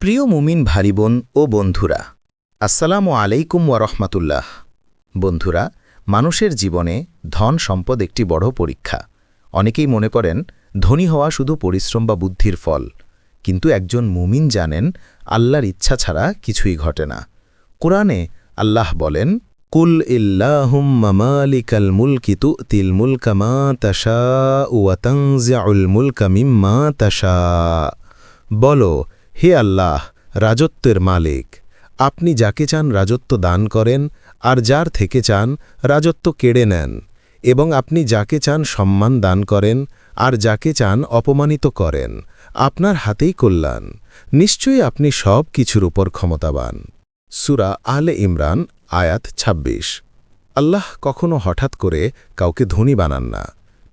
প্রিয় মুমিন ভারিবোন ও বন্ধুরা, আসসালামু আলাইকুম ওয়ারহমাতুল্লাহ বন্ধুরা, মানুষের জীবনে ধন সম্পদ একটি বড় পরীক্ষা। অনেকেই মনে করেন, ধনী হওয়া শুধু পরিশ্রম বা বুদ্ধির ফল। কিন্তু একজন মুমিন জানেন, আল্লাহর ইচ্ছা ছাড়া কিছুই ঘটে না। কোরআনে আল্লাহ বলেন, কুল ইল্লাহুম্মা মালিকাল মুলকি তুতিল মুলকা মা তাশা ওয়া তানজিউল বলো হে আল্লাহ, রাজত্বের মালিক, আপনি যাকে চান রাজত্ব দান করেন, আর যার থেকে চান রাজত্ব কেড়ে নেন, এবং আপনি যাকে চান সম্মান দান করেন, আর যাকে চান অপমানিত করেন, আপনার হাতেই কল্যাণ, নিশ্চয়ই আপনি সব কিছুর উপর ক্ষমতাবান। সুরা আলে ইমরান, আয়াত ২৬ আল্লাহ কখনো হঠাৎ করে কাউকে ধনী বানান না।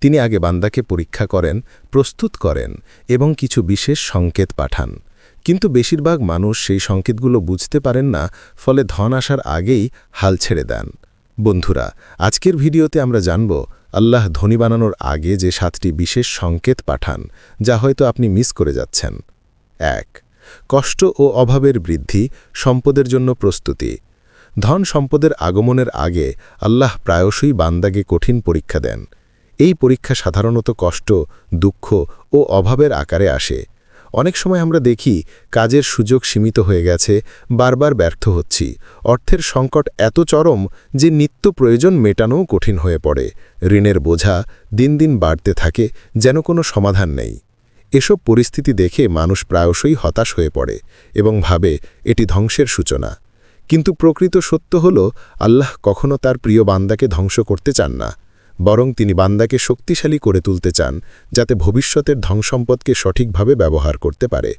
তিনি আগে বান্দাকে পরীক্ষা করেন, প্রস্তুত করেন, এবং কিছু বিশেষ সংকেত পাঠান। কিন্তু বেশিরভাগ মানুষ সেই সংকেতগুলো বুঝতে পারেন না, ফলে ধন আসার আগেই হাল ছেড়ে দেন। বন্ধুরা, আজকের ভিডিওতে আমরা জানব, আল্লাহ ধনী বানানোর আগে যে সাতটি বিশেষ সংকেত পাঠান, যা হয়তো আপনি মিস করে যাচ্ছেন। এক, কষ্ট ও অভাবের বৃদ্ধি, সম্পদের জন্য প্রস্তুতি। ধন সম্পদের আগমনের আগে আল্লাহ প্রায়শই বান্দাকে কঠিন পরীক্ষা দেন। এই পরীক্ষা সাধারণত কষ্ট, দুঃখ ও অভাবের আকারে আসে। অনেক সময় আমরা দেখি কাজের সুযোগ সীমিত হয়ে গেছে, বারবার ব্যর্থ হচ্ছি। অর্থের সংকট এত চরম যে নিত্য প্রয়োজন মেটানোও কঠিন হয়ে পড়ে। ঋণের বোঝা দিন দিন বাড়তে থাকে, যেন কোনো সমাধান নেই। এসব পরিস্থিতি দেখে মানুষ প্রায়শই হতাশ হয়ে পড়ে এবং ভাবে এটি ধ্বংসের সূচনা। কিন্তু প্রকৃত সত্য হল, আল্লাহ কখনো তার প্রিয় বান্দাকে ধ্বংস করতে চান না। বরং তিনি বান্দাকে শক্তিশালী করে তুলতে চান, যাতে ভবিষ্যতের ধনসম্পদকে সঠিকভাবে ব্যবহার করতে পারে।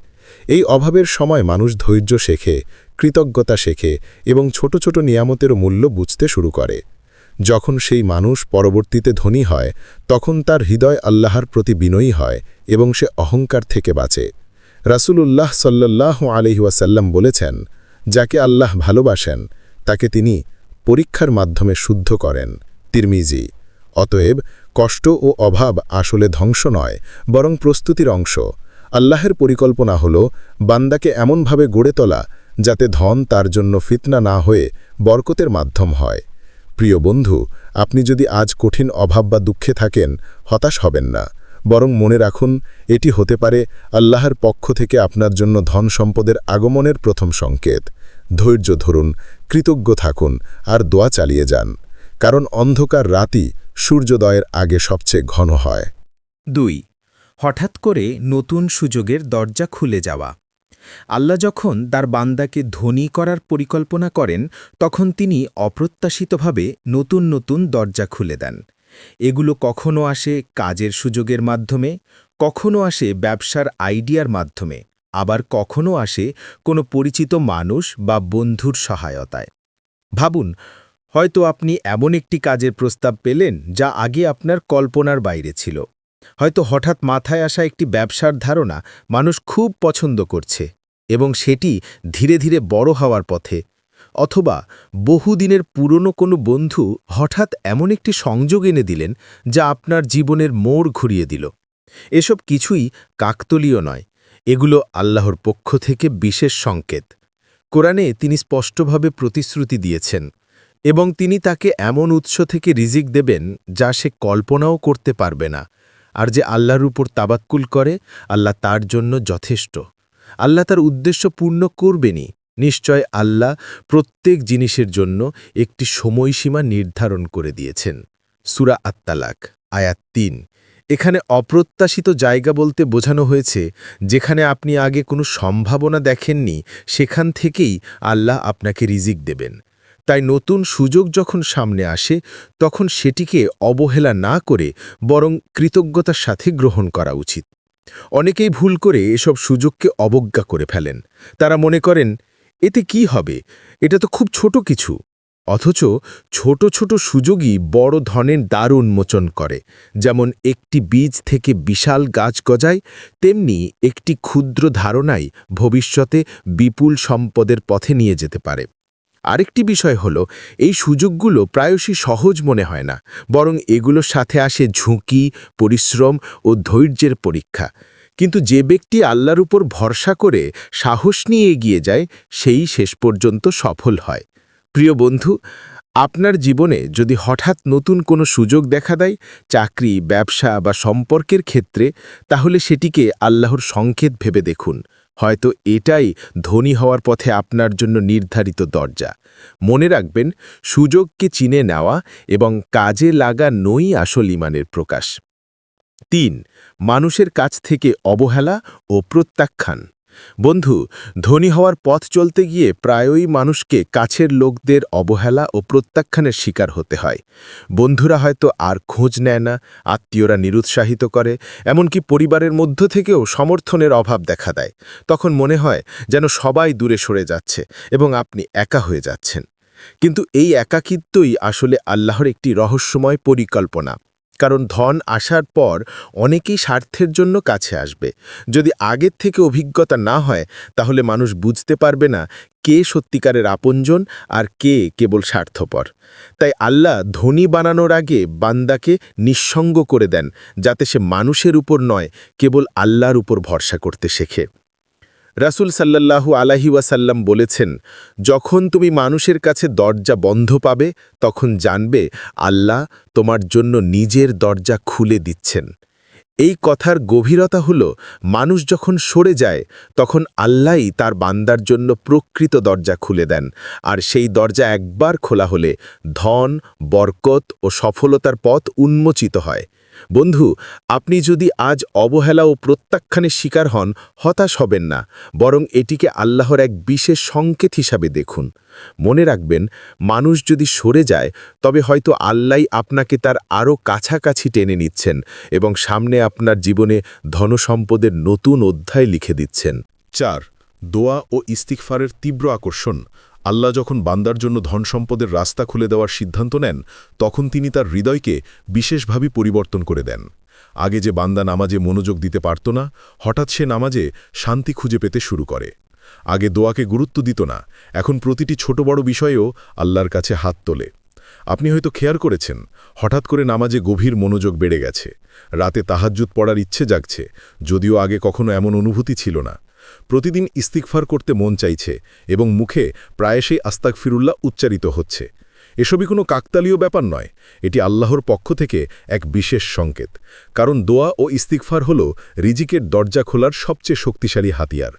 এই অভাবের সময় মানুষ ধৈর্য শেখে, কৃতজ্ঞতা শেখে এবং ছোট ছোট নিয়ামতেরও মূল্য বুঝতে শুরু করে। যখন সেই মানুষ পরবর্তীতে ধনী হয়, তখন তার হৃদয় আল্লাহর প্রতি বিনয়ী হয় এবং সে অহংকার থেকে বাঁচে। রাসূলুল্লাহ সাল্লাহ আলহিউসাল্লাম বলেছেন, যাকে আল্লাহ ভালোবাসেন, তাকে তিনি পরীক্ষার মাধ্যমে শুদ্ধ করেন। তিরমিজি অতএব কষ্ট ও অভাব আসলে ধ্বংস নয়, বরং প্রস্তুতির অংশ। আল্লাহের পরিকল্পনা হল বান্দাকে এমনভাবে গড়ে তোলা যাতে ধন তার জন্য ফিতনা না হয়ে বরকতের মাধ্যম হয়। প্রিয় বন্ধু, আপনি যদি আজ কঠিন অভাব বা দুঃখে থাকেন, হতাশ হবেন না। বরং মনে রাখুন, এটি হতে পারে আল্লাহর পক্ষ থেকে আপনার জন্য ধন সম্পদের আগমনের প্রথম সংকেত। ধৈর্য ধরুন, কৃতজ্ঞ থাকুন আর দোয়া চালিয়ে যান। কারণ অন্ধকার রাতই সূর্যোদয়ের আগে সবচেয়ে ঘন হয়। দুই, হঠাৎ করে নতুন সুযোগের দরজা খুলে যাওয়া। আল্লাহ যখন তার বান্দাকে ধনী করার পরিকল্পনা করেন, তখন তিনি অপ্রত্যাশিতভাবে নতুন নতুন দরজা খুলে দেন। এগুলো কখনো আসে কাজের সুযোগের মাধ্যমে, কখনো আসে ব্যবসার আইডিয়ার মাধ্যমে, আবার কখনো আসে কোনো পরিচিত মানুষ বা বন্ধুর সহায়তায়। ভাবুন হয়তো আপনি এমন একটি কাজের প্রস্তাব পেলেন যা আগে আপনার কল্পনার বাইরে ছিল। হয়তো হঠাৎ মাথায় আসা একটি ব্যবসার ধারণা মানুষ খুব পছন্দ করছে এবং সেটি ধীরে ধীরে বড় হওয়ার পথে। অথবা বহুদিনের পুরনো কোনো বন্ধু হঠাৎ এমন একটি সংযোগ এনে দিলেন যা আপনার জীবনের মোড় ঘুরিয়ে দিল। এসব কিছুই কাকতলীয় নয়, এগুলো আল্লাহর পক্ষ থেকে বিশেষ সংকেত। কোরআনে তিনি স্পষ্টভাবে প্রতিশ্রুতি দিয়েছেন এবং তিনি তাকে এমন উৎস থেকে রিজিক দেবেন যা সে কল্পনাও করতে পারবে না, আর যে আল্লাহর উপর তাবাক্কুল করে, আল্লাহ তার জন্য যথেষ্ট। আল্লাহ তার উদ্দেশ্য পূর্ণ করবেনই। নিশ্চয় আল্লাহ প্রত্যেক জিনিসের জন্য একটি সময়সীমা নির্ধারণ করে দিয়েছেন। সুরা আত্মালাক আয়াত তিন। এখানে অপ্রত্যাশিত জায়গা বলতে বোঝানো হয়েছে, যেখানে আপনি আগে কোনো সম্ভাবনা দেখেননি, সেখান থেকেই আল্লাহ আপনাকে রিজিক দেবেন। তাই নতুন সুযোগ যখন সামনে আসে, তখন সেটিকে অবহেলা না করে বরং কৃতজ্ঞতার সাথে গ্রহণ করা উচিত। অনেকেই ভুল করে এসব সুযোগকে অবজ্ঞা করে ফেলেন। তারা মনে করেন, এতে কি হবে? এটা তো খুব ছোট কিছু। অথচ ছোট ছোট সুযোগই বড় ধনের দ্বার উন্মোচন করে। যেমন একটি বীজ থেকে বিশাল গাছ গজায়, তেমনি একটি ক্ষুদ্র ধারণাই ভবিষ্যতে বিপুল সম্পদের পথে নিয়ে যেতে পারে। আরেকটি বিষয় হল, এই সুযোগগুলো প্রায়শই সহজ মনে হয় না, বরং এগুলোর সাথে আসে ঝুঁকি, পরিশ্রম ও ধৈর্যের পরীক্ষা। কিন্তু যে ব্যক্তি আল্লাহর উপর ভরসা করে সাহস নিয়ে এগিয়ে যায়, সেই শেষ পর্যন্ত সফল হয়। প্রিয় বন্ধু, আপনার জীবনে যদি হঠাৎ নতুন কোনো সুযোগ দেখা দেয়, চাকরি, ব্যবসা বা সম্পর্কের ক্ষেত্রে, তাহলে সেটিকে আল্লাহর সংকেত ভেবে দেখুন। হয়তো এটাই ধনী হওয়ার পথে আপনার জন্য নির্ধারিত দরজা। মনে রাখবেন, সুযোগকে চিনে নেওয়া এবং কাজে লাগা নই আসল ইমানের প্রকাশ। তিন, মানুষের কাছ থেকে অবহেলা ও প্রত্যাখ্যান। বন্ধু, ধনী হওয়ার পথ চলতে গিয়ে প্রায়ই মানুষকে কাছের লোকদের অবহেলা ও প্রত্যাখ্যানের শিকার হতে হয়। বন্ধুরা হয়তো আর খোঁজ নেয় না, আত্মীয়রা নিরুৎসাহিত করে, এমনকি পরিবারের মধ্য থেকেও সমর্থনের অভাব দেখা দেয়। তখন মনে হয় যেন সবাই দূরে সরে যাচ্ছে এবং আপনি একা হয়ে যাচ্ছেন। কিন্তু এই একাকিত্বই আসলে আল্লাহর একটি রহস্যময় পরিকল্পনা। কারণ ধন আসার পর অনেকেই স্বার্থের জন্য কাছে আসবে। যদি আগের থেকে অভিজ্ঞতা না হয়, তাহলে মানুষ বুঝতে পারবে না কে সত্যিকারের আপনজন আর কে কেবল স্বার্থপর। তাই আল্লাহ ধনী বানানোর আগে বান্দাকে নিঃসঙ্গ করে দেন, যাতে সে মানুষের উপর নয়, কেবল আল্লাহর উপর ভরসা করতে শেখে। রাসুল সাল্লাল্লাহু আলাহি ওয়াসাল্লাম বলেছেন, যখন তুমি মানুষের কাছে দরজা বন্ধ পাবে, তখন জানবে আল্লাহ তোমার জন্য নিজের দরজা খুলে দিচ্ছেন। এই কথার গভীরতা হল, মানুষ যখন সরে যায়, তখন আল্লাহই তার বান্দার জন্য প্রকৃত দরজা খুলে দেন, আর সেই দরজা একবার খোলা হলে ধন, বরকত ও সফলতার পথ উন্মোচিত হয়। বন্ধু, আপনি যদি আজ অবহেলা ও প্রত্যাখ্যানের শিকার হন, হতাশ হবেন না, বরং এটিকে আল্লাহর এক বিশেষ সংকেত হিসাবে দেখুন। মনে রাখবেন, মানুষ যদি সরে যায়, তবে হয়তো আল্লাহ আপনাকে তার আরও কাছাকাছি টেনে নিচ্ছেন এবং সামনে আপনার জীবনে ধনসম্পদের নতুন অধ্যায় লিখে দিচ্ছেন। চার, দোয়া ও ইস্তিকফারের তীব্র আকর্ষণ। আল্লাহ যখন বান্দার জন্য ধন সম্পদের রাস্তা খুলে দেওয়ার সিদ্ধান্ত নেন, তখন তিনি তার হৃদয়কে বিশেষভাবে পরিবর্তন করে দেন। আগে যে বান্দা নামাজে মনোযোগ দিতে পারত না, হঠাৎ সে নামাজে শান্তি খুঁজে পেতে শুরু করে। আগে দোয়াকে গুরুত্ব দিত না, এখন প্রতিটি ছোট বড় বিষয়েও আল্লাহর কাছে হাত তোলে। আপনি হয়তো খেয়াল করেছেন, হঠাৎ করে নামাজে গভীর মনোযোগ বেড়ে গেছে। রাতে তাহাজ্জুদ পড়ার ইচ্ছে জাগছে, যদিও আগে কখনো এমন অনুভূতি ছিল না। প্রতিদিন ইস্তিকফার করতে মন চাইছে এবং মুখে প্রায়শই আস্তাক ফিরুল্লাহ উচ্চারিত হচ্ছে। এসবই কোনো কাকতালীয় ব্যাপার নয়, এটি আল্লাহর পক্ষ থেকে এক বিশেষ সংকেত। কারণ দোয়া ও ইস্তিকফার হল রিজিকের দরজা খোলার সবচেয়ে শক্তিশালী হাতিয়ার।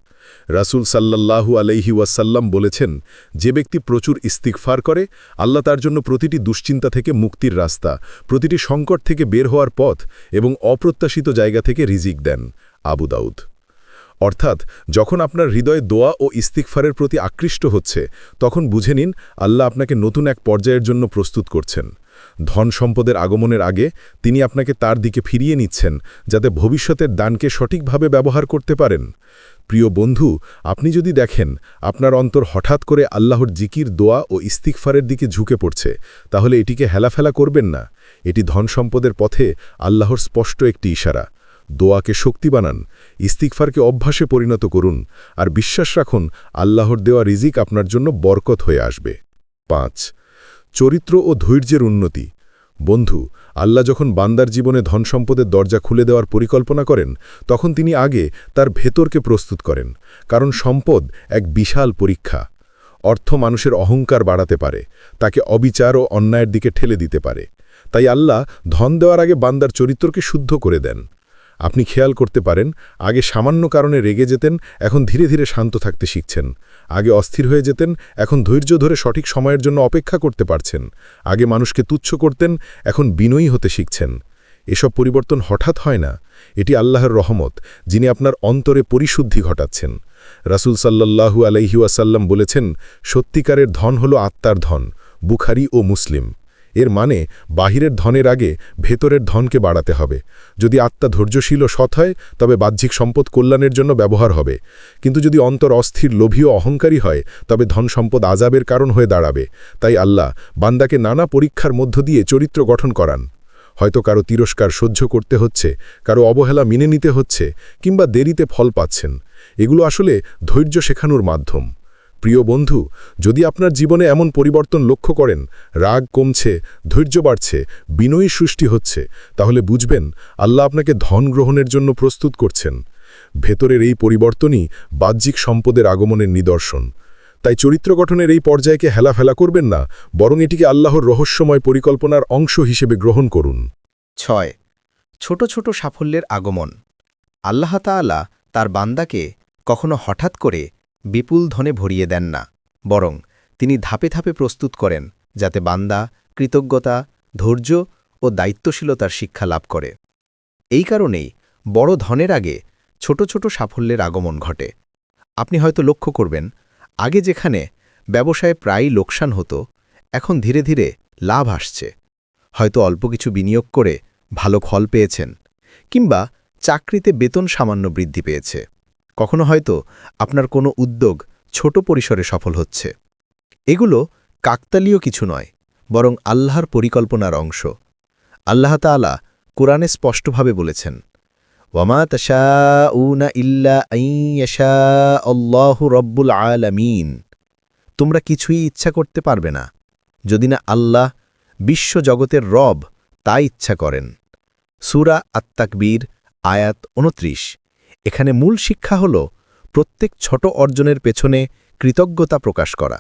রাসুল সাল্লাল্লাহু আলাইহি ওয়াসাল্লাম বলেছেন, যে ব্যক্তি প্রচুর ইস্তিকফার করে, আল্লাহ তার জন্য প্রতিটি দুশ্চিন্তা থেকে মুক্তির রাস্তা, প্রতিটি সংকট থেকে বের হওয়ার পথ এবং অপ্রত্যাশিত জায়গা থেকে রিজিক দেন। আবু দাউদ। অর্থাৎ যখন আপনার হৃদয়ে দোয়া ও ইস্তিকফারের প্রতি আকৃষ্ট হচ্ছে, তখন বুঝে নিন আল্লাহ আপনাকে নতুন এক পর্যায়ের জন্য প্রস্তুত করছেন। ধন সম্পদের আগমনের আগে তিনি আপনাকে তার দিকে ফিরিয়ে নিচ্ছেন, যাতে ভবিষ্যতের দানকে সঠিকভাবে ব্যবহার করতে পারেন। প্রিয় বন্ধু, আপনি যদি দেখেন আপনার অন্তর হঠাৎ করে আল্লাহর জিকির, দোয়া ও ইস্তিকফারের দিকে ঝুঁকে পড়ছে, তাহলে এটিকে হেলাফেলা করবেন না। এটি ধন সম্পদের পথে আল্লাহর স্পষ্ট একটি ইশারা। দোয়াকে শক্তি বানান ইস্তিকফারকে অভ্যাসে পরিণত করুন আর বিশ্বাস রাখুন, আল্লাহর দেওয়া রিজিক আপনার জন্য বরকত হয়ে আসবে। পাঁচ, চরিত্র ও ধৈর্যের উন্নতি। বন্ধু, আল্লাহ যখন বান্দার জীবনে ধন সম্পদের দরজা খুলে দেওয়ার পরিকল্পনা করেন, তখন তিনি আগে তার ভেতরকে প্রস্তুত করেন, কারণ সম্পদ এক বিশাল পরীক্ষা। অর্থ মানুষের অহংকার বাড়াতে পারে, তাকে অবিচার ও অন্যায়ের দিকে ঠেলে দিতে পারে। তাই আল্লাহ ধন দেওয়ার আগে বান্দার চরিত্রকে শুদ্ধ করে দেন। আপনি খেয়াল করতে পারেন, আগে সামান্য কারণে রেগে যেতেন, এখন ধীরে ধীরে শান্ত থাকতে শিখছেন। আগে অস্থির হয়ে যেতেন, এখন ধৈর্য ধরে সঠিক সময়ের জন্য অপেক্ষা করতে পারছেন। আগে মানুষকে তুচ্ছ করতেন, এখন বিনয়ী হতে শিখছেন। এসব পরিবর্তন হঠাৎ হয় না। এটি আল্লাহর রহমত, যিনি আপনার অন্তরে পরিশুদ্ধি ঘটাচ্ছেন। রাসুল সাল্লাল্লাহু আলাইহিওয়াসাল্লাম বলেছেন, সত্যিকারের ধন হল আত্মার ধন, বুখারি ও মুসলিম। এর মানে বাহিরের ধনের আগে ভেতরের ধনকে বাড়াতে হবে। যদি আত্মা ধৈর্যশীল ও সৎ হয়, তবে বাহ্যিক সম্পদ কল্যাণের জন্য ব্যবহার হবে। কিন্তু যদি অন্তর অস্থির, লোভী ও অহংকারী হয়, তবে ধন সম্পদ আজাবের কারণ হয়ে দাঁড়াবে। তাই আল্লাহ বান্দাকে নানা পরীক্ষার মধ্য দিয়ে চরিত্র গঠন করান। হয়তো কারও তিরস্কার সহ্য করতে হচ্ছে, কারও অবহেলা মেনে নিতে হচ্ছে, কিংবা দেরিতে ফল পাচ্ছেন। এগুলো আসলে ধৈর্য শেখানোর মাধ্যম। প্রিয় বন্ধু, যদি আপনার জীবনে এমন পরিবর্তন লক্ষ্য করেন, রাগ কমছে, ধৈর্য বাড়ছে, বিনয়ী সৃষ্টি হচ্ছে, তাহলে বুঝবেন আল্লাহ আপনাকে ধন গ্রহণের জন্য প্রস্তুত করছেন। ভেতরের এই পরিবর্তনই বাহ্যিক সম্পদের আগমনের নিদর্শন। তাই চরিত্র গঠনের এই পর্যায়কে হেলাফেলা করবেন না, বরং এটিকে আল্লাহর রহস্যময় পরিকল্পনার অংশ হিসেবে গ্রহণ করুন। ছয়। ছোট ছোট সাফল্যের আগমন। আল্লাহ তাআলা তার বান্দাকে কখনো হঠাৎ করে বিপুল ধনে ভরিয়ে দেন না, বরং তিনি ধাপে ধাপে প্রস্তুত করেন, যাতে বান্দা কৃতজ্ঞতা, ধৈর্য ও দায়িত্বশীলতার শিক্ষা লাভ করে। এই কারণেই বড় ধনের আগে ছোট ছোট সাফল্যের আগমন ঘটে। আপনি হয়তো লক্ষ্য করবেন, আগে যেখানে ব্যবসায় প্রায়ই লোকসান হতো, এখন ধীরে ধীরে লাভ আসছে। হয়তো অল্প কিছু বিনিয়োগ করে ভালো ফল পেয়েছেন, কিংবা চাকরিতে বেতন সামান্য বৃদ্ধি পেয়েছে। কখনো হয়তো আপনার কোনো উদ্যোগ ছোট পরিসরে সফল হচ্ছে। এগুলো কাকতালীয় কিছু নয়, বরং আল্লাহর পরিকল্পনার অংশ। আল্লাহ তাআলা কোরআনে স্পষ্টভাবে বলেছেন, ওয়ামা তাশাউনা ইল্লা আইয়াশা আল্লাহু রব্বুল আলামিন। তোমরা কিছুই ইচ্ছা করতে পারবে না, যদি না আল্লাহ বিশ্বজগতের রব তা ইচ্ছা করেন। সুরা আত্মাকবীর আয়াত উনত্রিশ এখানে মূল শিক্ষা হল প্রত্যেক ছোট অর্জনের পেছনে কৃতজ্ঞতা প্রকাশ করা।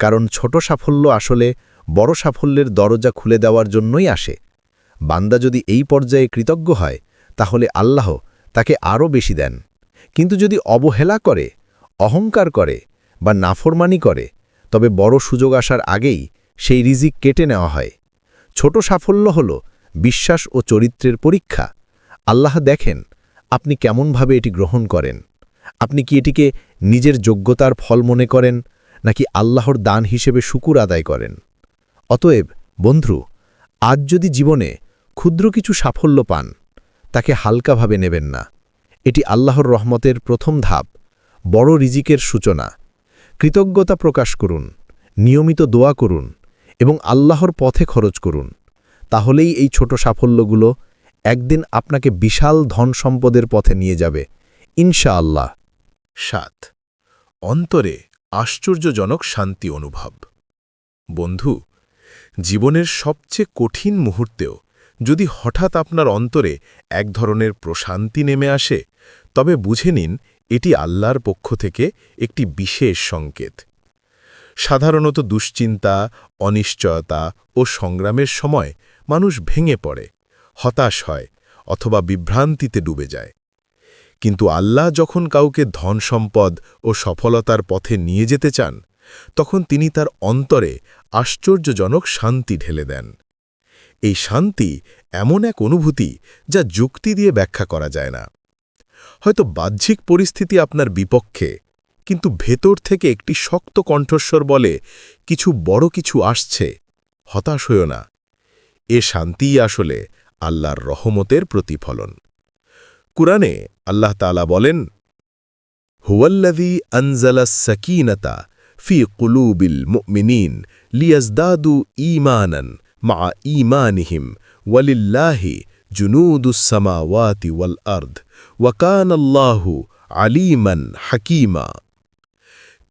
কারণ ছোট সাফল্য আসলে বড় সাফল্যের দরজা খুলে দেওয়ার জন্যই আসে। বান্দা যদি এই পর্যায়ে কৃতজ্ঞ হয়, তাহলে আল্লাহ তাকে আরও বেশি দেন। কিন্তু যদি অবহেলা করে, অহংকার করে বা নাফরমানি করে, তবে বড় সুযোগ আসার আগেই সেই রিজিক কেটে নেওয়া হয়। ছোট সাফল্য হল বিশ্বাস ও চরিত্রের পরীক্ষা। আল্লাহ দেখেন আপনি কেমনভাবে এটি গ্রহণ করেন? আপনি কি এটিকে নিজের যোগ্যতার ফল মনে করেন, নাকি আল্লাহর দান হিসেবে শুকুর আদায় করেন? অতএব, বন্ধু, আজ যদি জীবনে ক্ষুদ্র কিছু সাফল্য পান, তাকে হালকাভাবে নেবেন না। এটি আল্লাহর রহমতের প্রথম ধাপ, বড় রিজিকের সূচনা। কৃতজ্ঞতা প্রকাশ করুন, নিয়মিত দোয়া করুন এবং আল্লাহর পথে খরচ করুন। তাহলেই এই ছোট সাফল্যগুলো একদিন আপনাকে বিশাল ধন সম্পদের পথে নিয়ে যাবে। ইনশাআল্লাহ। সাত। অন্তরে আশ্চর্যজনক শান্তি অনুভব। বন্ধু, জীবনের সবচেয়ে কঠিন মুহূর্তেও যদি হঠাৎ আপনার অন্তরে এক ধরনের প্রশান্তি নেমে আসে, তবে বুঝে নিন এটি আল্লাহর পক্ষ থেকে একটি বিশেষ সংকেত। সাধারণত দুশ্চিন্তা, অনিশ্চয়তা ও সংগ্রামের সময় মানুষ ভেঙে পড়ে। হতাশ হয় অথবা বিভ্রান্তিতে ডুবে যায়। কিন্তু আল্লাহ যখন কাউকে ধন সম্পদ ও সফলতার পথে নিয়ে যেতে চান, তখন তিনি তার অন্তরে আশ্চর্যজনক শান্তি ঢেলে দেন। এই শান্তি এমন এক অনুভূতি যা যুক্তি দিয়ে ব্যাখ্যা করা যায় না। হয়তো বাহ্যিক পরিস্থিতি আপনার বিপক্ষে, কিন্তু ভেতর থেকে একটি শক্ত কণ্ঠস্বর বলে, কিছু বড় কিছু আসছে, হতাশ হইও না। এ শান্তিই আসলে আল্লাহর রহমতের প্রতিফলন। কুরআনে আল্লাহ তালা বলেন, হুয়াল্লাযী আনজালা সাকিনাতা ফি কুলুবিল মুমিনিন লিয়াজদাদু ঈমানান মা ঈমানিহিম ওয়ালিল্লাহি জুনুদুস সামাওয়াতি ওয়াল আরদ ওয়া কানাল্লাহু আলীমান হাকীমা।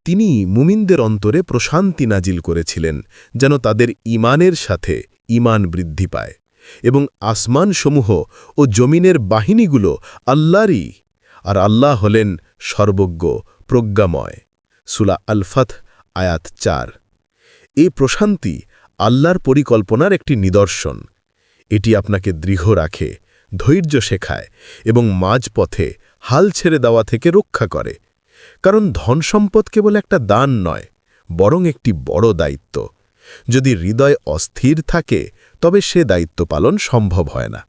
তিনি মুমিনদের অন্তরে প্রশান্তি নাজিল করেছিলেন যেন তাদের ইমানের সাথে ইমান বৃদ্ধি পায়। এবং আসমানসমূহ ও জমিনের বাহিনীগুলো আল্লাহরই, আর আল্লাহ হলেন সর্বজ্ঞ, প্রজ্ঞাময়। সুলা আলফাত আয়াত চার। এই প্রশান্তি আল্লাহর পরিকল্পনার একটি নিদর্শন। এটি আপনাকে দৃঢ় রাখে, ধৈর্য শেখায় এবং মাঝপথে হাল ছেড়ে দেওয়া থেকে রক্ষা করে। কারণ ধন সম্পদ কেবল একটা দান নয়, বরং একটি বড় দায়িত্ব। যদি হৃদয় অস্থির থাকে তবে সে দায়িত্ব পালন সম্ভব হয় না।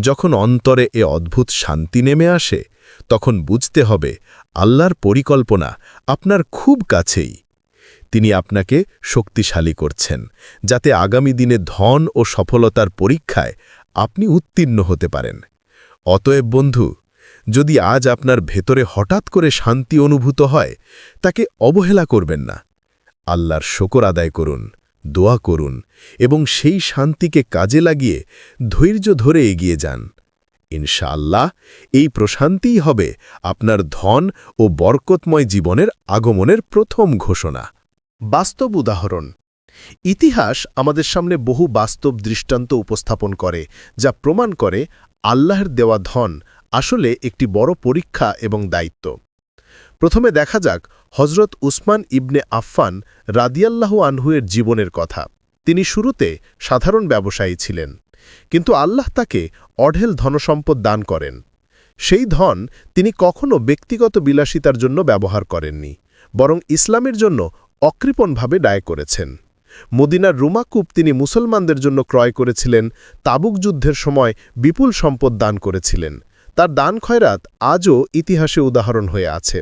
যখন অন্তরে এ অদ্ভুত শান্তি নেমে আসে, তখন বুঝতে হবে আল্লাহর পরিকল্পনা আপনার খুব কাছেই। তিনি আপনাকে শক্তিশালী করছেন, যাতে আগামী দিনে ধন ও সফলতার পরীক্ষায় আপনি উত্তীর্ণ হতে পারেন। অতএব বন্ধু, যদি আজ আপনার ভেতরে হঠাৎ করে শান্তি অনুভূত হয়, তাকে অবহেলা করবেন না। আল্লাহর শকর আদায় করুন। দোয়া করুন এবং সেই শান্তিকে কাজে লাগিয়ে ধৈর্য ধরে এগিয়ে যান। ইনশাআল্লাহ, এই প্রশান্তিই হবে আপনার ধন ও বরকতময় জীবনের আগমনের প্রথম ঘোষণা। বাস্তব উদাহরণ, ইতিহাস আমাদের সামনে বহু বাস্তব দৃষ্টান্ত উপস্থাপন করে, যা প্রমাণ করে আল্লাহর দেওয়া ধন আসলে একটি বড় পরীক্ষা এবং দায়িত্ব। প্রথমে দেখা যাক হজরত উসমান ইবনে আফফান রাদিয়াল্লাহু আনহুয়ের জীবনের কথা। তিনি শুরুতে সাধারণ ব্যবসায়ী ছিলেন, কিন্তু আল্লাহ তাকে অঢেল ধনসম্পদ দান করেন। সেই ধন তিনি কখনও ব্যক্তিগত বিলাসিতার জন্য ব্যবহার করেননি, বরং ইসলামের জন্য অকৃপণভাবে ডায় করেছেন। মদিনার রুমাকুপ তিনি মুসলমানদের জন্য ক্রয় করেছিলেন, তাবুক যুদ্ধের সময় বিপুল সম্পদ দান করেছিলেন। তার দান খয়রাত আজও ইতিহাসে উদাহরণ হয়ে আছে।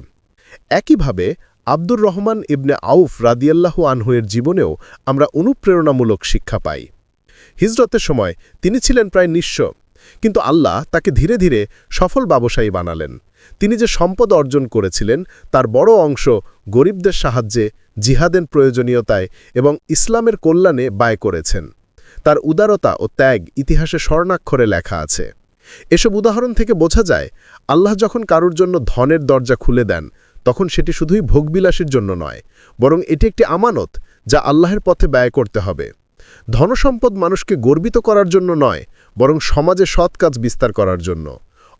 একইভাবে আব্দুর রহমান ইবনে আউফ রাদিয়াল্লাহু আনহুয়ের জীবনেও আমরা অনুপ্রেরণামূলক শিক্ষা পাই। হিজরতের সময় তিনি ছিলেন প্রায় নিঃস্ব, কিন্তু আল্লাহ তাকে ধীরে ধীরে সফল ব্যবসায়ী বানালেন। তিনি যে সম্পদ অর্জন করেছিলেন, তার বড় অংশ গরিবদের সাহায্যে, জিহাদের প্রয়োজনীয়তায় এবং ইসলামের কল্যাণে ব্যয় করেছেন। তার উদারতা ও ত্যাগ ইতিহাসে স্বর্ণাক্ষরে লেখা আছে। এসব উদাহরণ থেকে বোঝা যায়, আল্লাহ যখন কারুর জন্য ধনের দরজা খুলে দেন তখন সেটি শুধুই ভোগবিলাসের জন্য নয়, বরং এটি একটি আমানত যা আল্লাহের পথে ব্যয় করতে হবে। ধনসম্পদ মানুষকে গর্বিত করার জন্য নয়, বরং সমাজে সৎ কাজ বিস্তার করার জন্য।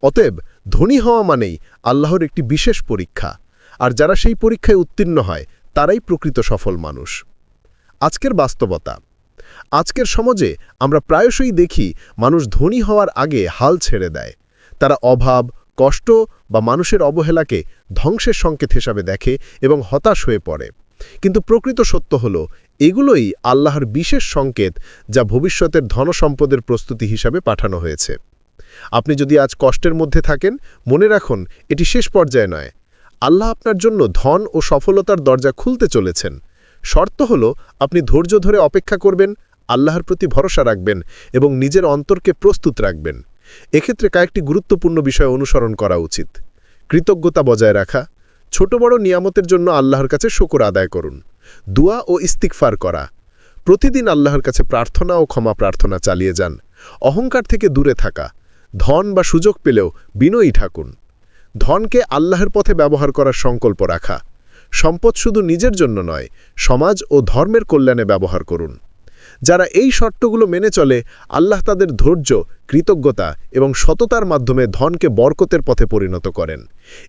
অতএব ধনী হওয়া মানেই আল্লাহর একটি বিশেষ পরীক্ষা, আর যারা সেই পরীক্ষায় উত্তীর্ণ হয়, তারাই প্রকৃত সফল মানুষ। আজকের বাস্তবতা। আজকের সমাজে আমরা প্রায়শই দেখি মানুষ ধনী হওয়ার আগে হাল ছেড়ে দেয়। তারা অভাব কষ্ট বা মানুষের অবহেলাকে ধ্বংসের সংকেত হিসাবে দেখে এবং হতাশ হয়ে পড়ে। কিন্তু প্রকৃত সত্য হল, এগুলোই আল্লাহর বিশেষ সংকেত যা ভবিষ্যতের ধনসম্পদের প্রস্তুতি হিসাবে পাঠানো হয়েছে। আপনি যদি আজ কষ্টের মধ্যে থাকেন, মনে রাখুন, এটি শেষ পর্যায়ে নয়। আল্লাহ আপনার জন্য ধন ও সফলতার দরজা খুলতে চলেছেন। শর্ত হল, আপনি ধৈর্য ধরে অপেক্ষা করবেন, আল্লাহর প্রতি ভরসা রাখবেন এবং নিজের অন্তরকে প্রস্তুত রাখবেন। এক্ষেত্রে কয়েকটি গুরুত্বপূর্ণ বিষয় অনুসরণ করা উচিত। কৃতজ্ঞতা বজায় রাখা, ছোট বড় নিয়ামতের জন্য আল্লাহর কাছে শকর আদায় করুন। দুয়া ও ইস্তিকফার করা। প্রতিদিন আল্লাহর কাছে প্রার্থনা ও ক্ষমা প্রার্থনা চালিয়ে যান। অহংকার থেকে দূরে থাকা। ধন বা সুযোগ পেলেও বিনয়ী ঠাকুন ধনকে আল্লাহর পথে ব্যবহার করার সংকল্প রাখা। সম্পদ শুধু নিজের জন্য নয়, সমাজ ও ধর্মের কল্যাণে ব্যবহার করুন। যারা এই শর্তগুলো মেনে চলে, আল্লাহ তাদের ধৈর্য, কৃতজ্ঞতা এবং সততার মাধ্যমে ধনকে বরকতের পথে পরিণত করেন।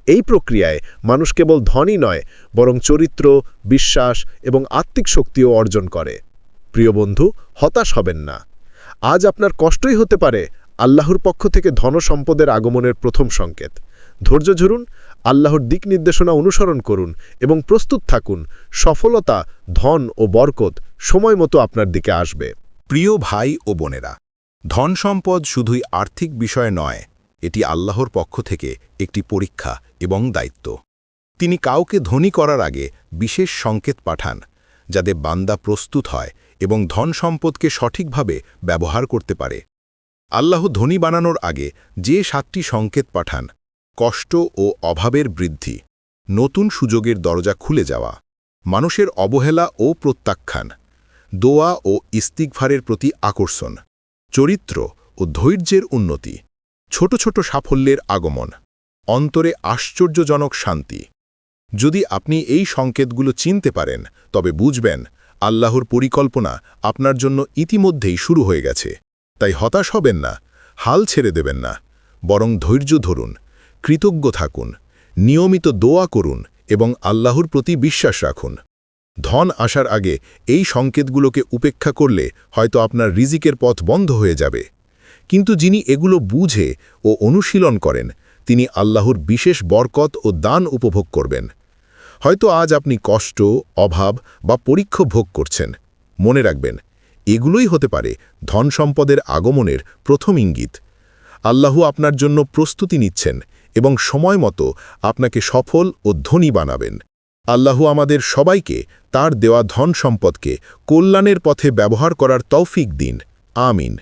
এই প্রক্রিয়ায় মানুষ কেবল ধনই নয়, বরং চরিত্র, বিশ্বাস এবং আত্মিক শক্তিও অর্জন করে। প্রিয় বন্ধু, হতাশ হবেন না। আজ আপনার কষ্টই হতে পারে, আল্লাহর পক্ষ থেকে ধনসম্পদের আগমনের প্রথম সংকেত। ধৈর্য ধরুন, আল্লাহর দিক নির্দেশনা অনুসরণ করুন এবং প্রস্তুত থাকুন, সফলতা, ধন ও বরকত সময় মতো আপনার দিকে আসবে। প্রিয় ভাই ও বোনেরা, ধন সম্পদ শুধুই আর্থিক বিষয় নয়, এটি আল্লাহর পক্ষ থেকে একটি পরীক্ষা এবং দায়িত্ব। তিনি কাউকে ধনী করার আগে বিশেষ সংকেত পাঠান, যাতে বান্দা প্রস্তুত হয় এবং ধন সম্পদকে সঠিকভাবে ব্যবহার করতে পারে। আল্লাহ ধনী বানানোর আগে যে সাতটি সংকেত পাঠান কষ্ট ও অভাবের বৃদ্ধি, নতুন সুযোগের দরজা খুলে যাওয়া, মানুষের অবহেলা ও প্রত্যাখ্যান, দোয়া ও ইস্তিকভারের প্রতি আকর্ষণ, চরিত্র ও ধৈর্যের উন্নতি, ছোট ছোট সাফল্যের আগমন, অন্তরে আশ্চর্যজনক শান্তি। যদি আপনি এই সংকেতগুলো চিনতে পারেন, তবে বুঝবেন, আল্লাহর পরিকল্পনা আপনার জন্য ইতিমধ্যেই শুরু হয়ে গেছে। তাই হতাশ হবেন না, হাল ছেড়ে দেবেন না, বরং ধৈর্য ধরুন। কৃতজ্ঞ থাকুন, নিয়মিত দোয়া করুন এবং আল্লাহর প্রতি বিশ্বাস রাখুন। ধন আসার আগে এই সংকেতগুলোকে উপেক্ষা করলে হয়তো আপনার রিজিকের পথ বন্ধ হয়ে যাবে। কিন্তু যিনি এগুলো বুঝে ও অনুশীলন করেন, তিনি আল্লাহর বিশেষ বরকত ও দান উপভোগ করবেন। হয়তো আজ আপনি কষ্ট, অভাব বা পরীক্ষ ভোগ করছেন। মনে রাখবেন, এগুলোই হতে পারে ধন সম্পদের আগমনের প্রথম ইঙ্গিত। আল্লাহ আপনার জন্য প্রস্তুতি নিচ্ছেন এবং সময় মতো আপনাকে সফল ও ধনী বানাবেন। আল্লাহ আমাদের সবাইকে তার দেওয়া ধন সম্পদকে কল্যাণের পথে ব্যবহার করার তৌফিক দিন। আমিন।